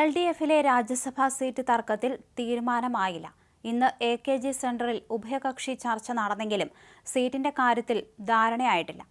L D എഫിലെ രാജ്യസഭാ seat തർക്കത്തിൽ തീരുമാനമായില്ല. ഇന്ന് എ കെ ജി സെന്ററിൽ ഉഭയകക്ഷി ചർച്ച നടന്നെങ്കിലും സീറ്റിന്റെ കാര്യത്തിൽ ധാരണയായിട്ടില്ല.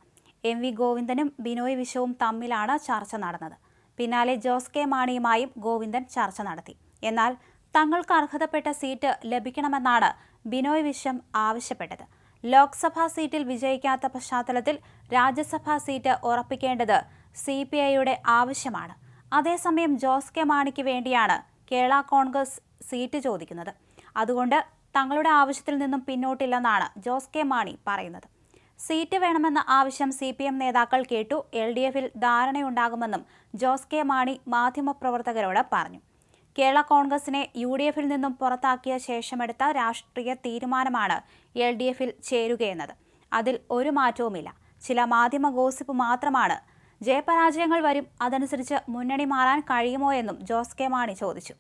എം വി ഗോവിന്ദനും ബിനോയ് വിശ്വവും തമ്മിലാണ് ചർച്ച നടന്നത്. പിന്നാലെ ജോസ് കെ മാണിയുമായും ഗോവിന്ദൻ ചർച്ച നടത്തി. എന്നാൽ തങ്ങൾക്ക് അർഹതപ്പെട്ട സീറ്റ് ലഭിക്കണമെന്നാണ് ബിനോയ് വിശ്വം ആവശ്യപ്പെട്ടത്. ലോക്സഭാ സീറ്റിൽ വിജയിക്കാത്ത പശ്ചാത്തലത്തിൽ രാജ്യസഭാ സീറ്റ് ഉറപ്പിക്കേണ്ടത് സി പി ഐയുടെ ആവശ്യമാണ്. അതേസമയം ജോസ് കെ മാണിക്ക് വേണ്ടിയാണ് കേരള കോൺഗ്രസ് സീറ്റ് ചോദിക്കുന്നത്. അതുകൊണ്ട് തങ്ങളുടെ ആവശ്യത്തിൽ നിന്നും പിന്നോട്ടില്ലെന്നാണ് ജോസ് കെ മാണി പറയുന്നത്. സീറ്റ് വേണമെന്ന ആവശ്യം സി പി എം നേതാക്കൾ കേട്ടു. എൽ ഡി എഫിൽ ധാരണയുണ്ടാകുമെന്നും ജോസ് കെ മാണി മാധ്യമപ്രവർത്തകരോട് പറഞ്ഞു. കേരള കോൺഗ്രസിനെ യു ഡി എഫിൽ നിന്നും പുറത്താക്കിയ ശേഷമെടുത്ത രാഷ്ട്രീയ തീരുമാനമാണ് എൽ ഡി എഫിൽ ചേരുകയെന്നത്. അതിൽ ഒരു മാറ്റവുമില്ല. ചില മാധ്യമ ഗോസിപ്പ് മാത്രമാണ് ജയപരാജയങ്ങൾ വരും. അതനുസരിച്ച് മുന്നണി മാറാൻ കഴിയുമോ എന്നും ജോസ് കെ മാണി ചോദിച്ചു.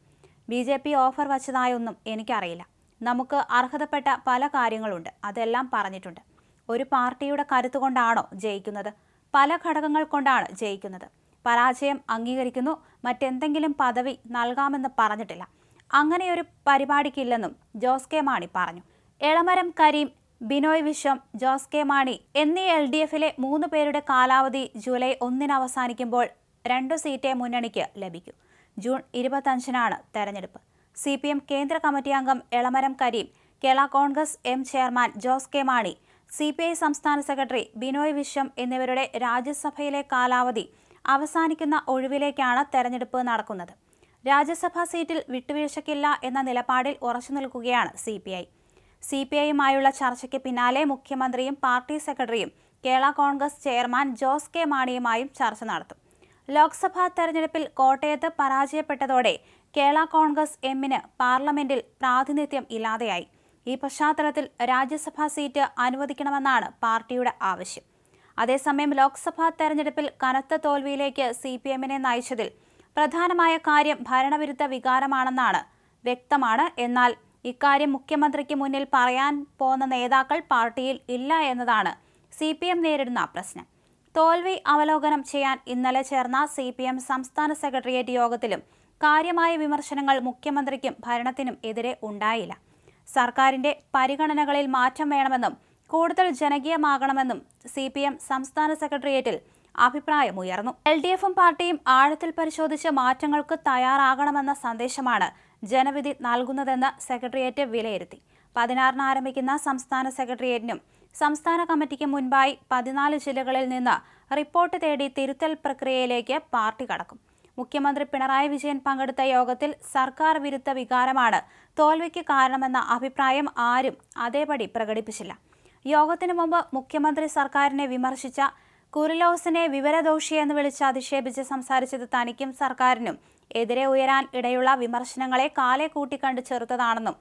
ബി ജെ പി ഓഫർ വച്ചതായൊന്നും എനിക്കറിയില്ല. നമുക്ക് അർഹതപ്പെട്ട പല കാര്യങ്ങളുണ്ട്. അതെല്ലാം പറഞ്ഞിട്ടുണ്ട്. ഒരു പാർട്ടിയുടെ കരുത്തുകൊണ്ടാണോ ജയിക്കുന്നത്? പല ഘടകങ്ങൾ കൊണ്ടാണ് ജയിക്കുന്നത്. പരാജയം അംഗീകരിക്കുന്നു. മറ്റെന്തെങ്കിലും പദവി നൽകാമെന്ന് പറഞ്ഞിട്ടില്ല. അങ്ങനെയൊരു പരിപാടിക്കില്ലെന്നും ജോസ് കെ മാണി പറഞ്ഞു. എളമരം കരീം ബിനോയ് വിശ്വം ജോസ് കെ മാണി എന്നീ എൽ ഡി എഫിലെ മൂന്ന് പേരുടെ കാലാവധി ജൂലൈ ഒന്നിന് അവസാനിക്കുമ്പോൾ രണ്ടു സീറ്റേ മുന്നണിക്ക് ലഭിക്കും. ജൂൺ ഇരുപത്തഞ്ചിനാണ് തെരഞ്ഞെടുപ്പ്. സി പി എം കേന്ദ്ര കമ്മിറ്റി അംഗം Elamaram Kareem Kerala Congress M chairman Jose K Mani C P I സംസ്ഥാന സെക്രട്ടറി ബിനോയ് വിശ്വം എന്നിവരുടെ രാജ്യസഭയിലെ കാലാവധി അവസാനിക്കുന്ന ഒഴിവിലേക്കാണ് തെരഞ്ഞെടുപ്പ് നടക്കുന്നത്. രാജ്യസഭാ സീറ്റിൽ വിട്ടുവീഴ്ചയ്ക്കില്ല എന്ന നിലപാടിൽ ഉറച്ചു നിൽക്കുകയാണ് സി സി പി ഐയുമായുള്ള ചർച്ചയ്ക്ക് പിന്നാലെ മുഖ്യമന്ത്രിയും പാർട്ടി സെക്രട്ടറിയും കേരള കോൺഗ്രസ് ചെയർമാൻ ജോസ് കെ മാണിയുമായും ചർച്ച നടത്തും. ലോക്സഭാ തെരഞ്ഞെടുപ്പിൽ കോട്ടയത്ത് പരാജയപ്പെട്ടതോടെ കേരള കോൺഗ്രസ് എമ്മിന് പാർലമെന്റിൽ പ്രാതിനിധ്യം ഇല്ലാതെയായി. ഈ പശ്ചാത്തലത്തിൽ രാജ്യസഭാ സീറ്റ് അനുവദിക്കണമെന്നാണ് പാർട്ടിയുടെ ആവശ്യം. അതേസമയം ലോക്സഭാ തെരഞ്ഞെടുപ്പിൽ കനത്ത തോൽവിയിലേക്ക് സി പി എമ്മിനെ നയിച്ചതിൽ പ്രധാനമായ കാര്യം ഭരണവിരുദ്ധ വികാരമാണെന്നാണ് വ്യക്തമാണ്. എന്നാൽ ഇക്കാര്യം മുഖ്യമന്ത്രിക്ക് മുന്നിൽ പറയാൻ പോന്ന നേതാക്കൾ പാർട്ടിയിൽ ഇല്ല എന്നതാണ് സി പി എം നേരിടുന്ന പ്രശ്നം. തോൽവി അവലോകനം ചെയ്യാൻ ഇന്നലെ ചേർന്ന സി പി എം സംസ്ഥാന സെക്രട്ടേറിയറ്റ് യോഗത്തിലും കാര്യമായ വിമർശനങ്ങൾ മുഖ്യമന്ത്രിക്കും ഭരണത്തിനും എതിരെ ഉണ്ടായില്ല. സർക്കാരിന്റെ പരിഗണനകളിൽ മാറ്റം വേണമെന്നും കൂടുതൽ ജനകീയമാകണമെന്നും സി പി എം സംസ്ഥാന സെക്രട്ടേറിയറ്റിൽ അഭിപ്രായമുയർന്നു എൽ ഡി എഫും പാർട്ടിയും ആഴത്തിൽ പരിശോധിച്ച് മാറ്റങ്ങൾക്ക് തയ്യാറാകണമെന്ന സന്ദേശമാണ് ജനവിധി നൽകുന്നതെന്ന് സെക്രട്ടേറിയറ്റ് വിലയിരുത്തി. പതിനാറിന് ആരംഭിക്കുന്ന സംസ്ഥാന സെക്രട്ടേറിയറ്റിനും സംസ്ഥാന കമ്മിറ്റിക്ക് മുൻപായി പതിനാല് ജില്ലകളിൽ നിന്ന് റിപ്പോർട്ട് തേടി തിരുത്തൽ പ്രക്രിയയിലേക്ക് പാർട്ടി കടക്കും. മുഖ്യമന്ത്രി പിണറായി വിജയൻ പങ്കെടുത്ത യോഗത്തിൽ സർക്കാർ വിരുദ്ധ വികാരമാണ് തോൽവിക്ക് കാരണമെന്ന അഭിപ്രായം ആരും അതേപടി പ്രകടിപ്പിച്ചില്ല. യോഗത്തിനു മുമ്പ് മുഖ്യമന്ത്രി സർക്കാരിനെ വിമർശിച്ച കുറിലോസിനെ വിവരദോഷിയെന്ന് വിളിച്ച് അധിക്ഷേപിച്ച് സംസാരിച്ചത് തനിക്കും സർക്കാരിനും. എതിരെ ഉയരാൻ ഇടയുള്ള വിമർശനങ്ങളെ കാലെ കൂട്ടിക്കണ്ട് ചെറുത്തതാണെന്നും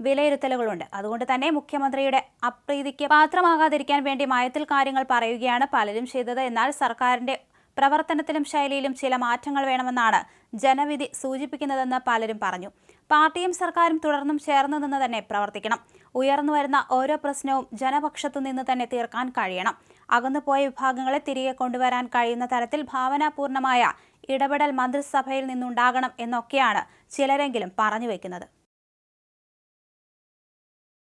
വിലയിരുത്തലുകളുണ്ട്. അതുകൊണ്ട് തന്നെ മുഖ്യമന്ത്രിയുടെ അപ്രീതിക്ക് പാത്രമാകാതിരിക്കാൻ വേണ്ടി മയത്തിൽ കാര്യങ്ങൾ പറയുകയാണ് പലരും ചെയ്തത്. എന്നാൽ സർക്കാരിന്റെ പ്രവർത്തനത്തിലും ശൈലിയിലും ചില മാറ്റങ്ങൾ വേണമെന്നാണ് ജനവിധി സൂചിപ്പിക്കുന്നതെന്ന് പലരും പറഞ്ഞു. പാർട്ടിയും സർക്കാരും തുടർന്നും ചേർന്ന് നിന്ന് തന്നെ പ്രവർത്തിക്കണം. ഉയർന്നു വരുന്ന ഓരോ പ്രശ്നവും ജനപക്ഷത്തു നിന്ന് തന്നെ തീർക്കാൻ കഴിയണം. അകന്നുപോയ വിഭാഗങ്ങളെ തിരികെ കൊണ്ടുവരാൻ കഴിയുന്ന തരത്തിൽ ഭാവനാപൂർണമായ ഇടപെടൽ മന്ത്രിസഭയിൽ നിന്നുണ്ടാകണം എന്നൊക്കെയാണ് ചിലരെങ്കിലും പറഞ്ഞു വയ്ക്കുന്നത്